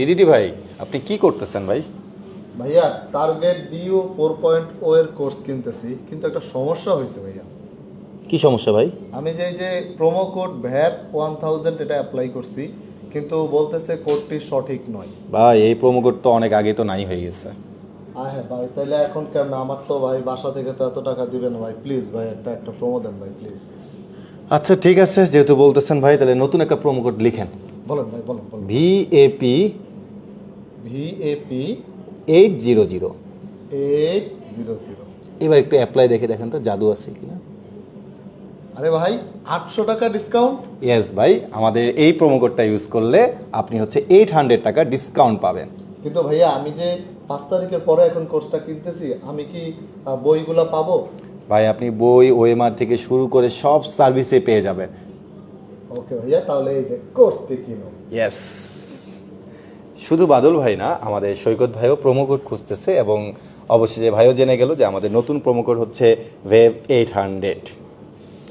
ডিডিডি ভাই আপনি কি করতেছেন ভাই? ভাইয়া টার্গেট ডিও ফোর পয়েন্ট ও এর কোর্স কিনতেছি কিন্তু একটা সমস্যা হয়েছে ভাইয়া। কি সমস্যা ভাই? আমি যে যে promo code vap one thousand এটা অ্যাপ্লাই করছি কিন্তু বলতেছে কোডটি সঠিক নয়। ভাই এই প্রোমো কোড তো অনেক আগে তো নাই হয়ে গেছে। হ্যাঁ ভাই তাহলে এখন কেমন আমার তো ভাই বাসা থেকে তো এত টাকা দিবেন ভাই প্লিজ ভাই একটা একটা প্রোমো দেন ভাই প্লিজ আচ্ছা ঠিক আছে যেহেতু বলতেছেন ভাই তাহলে নতুন একটা প্রোমো কোড লিখেন। বলেন ভাই বলেন বলেন। VAP V A P eight zero zero eight zero zero এবার একটু অ্যাপ্লাই দেখে দেখেন তো জাদু আছে কিনা। আরে ভাই আটশো টাকা ডিসকাউন্ট ইয়েস ভাই আমাদের এই প্রোমো কোডটা ইউজ করলে আপনি হচ্ছে এইট হান্ড্রেড টাকা ডিসকাউন্ট পাবেন। কিন্তু ভাইয়া আমি যে পাঁচ তারিখের পরে এখন কোর্সটা কিনতেছি আমি কি বইগুলা পাবো? ভাই আপনি বই ওএমআর থেকে শুরু করে সব সার্ভিসে পেয়ে যাবেন। ওকে ভাইয়া তাহলে এই যে কোর্সটি কিনো। ইয়েস শুধু বাদল ভাই না, আমাদের সৈকত ভাইও প্রোমো কোড খুঁজতেছে এবং অবশেষে ভাইও জেনে গেল যে আমাদের নতুন প্রোমো কোড হচ্ছে ওয়েব এইট হান্ড্রেড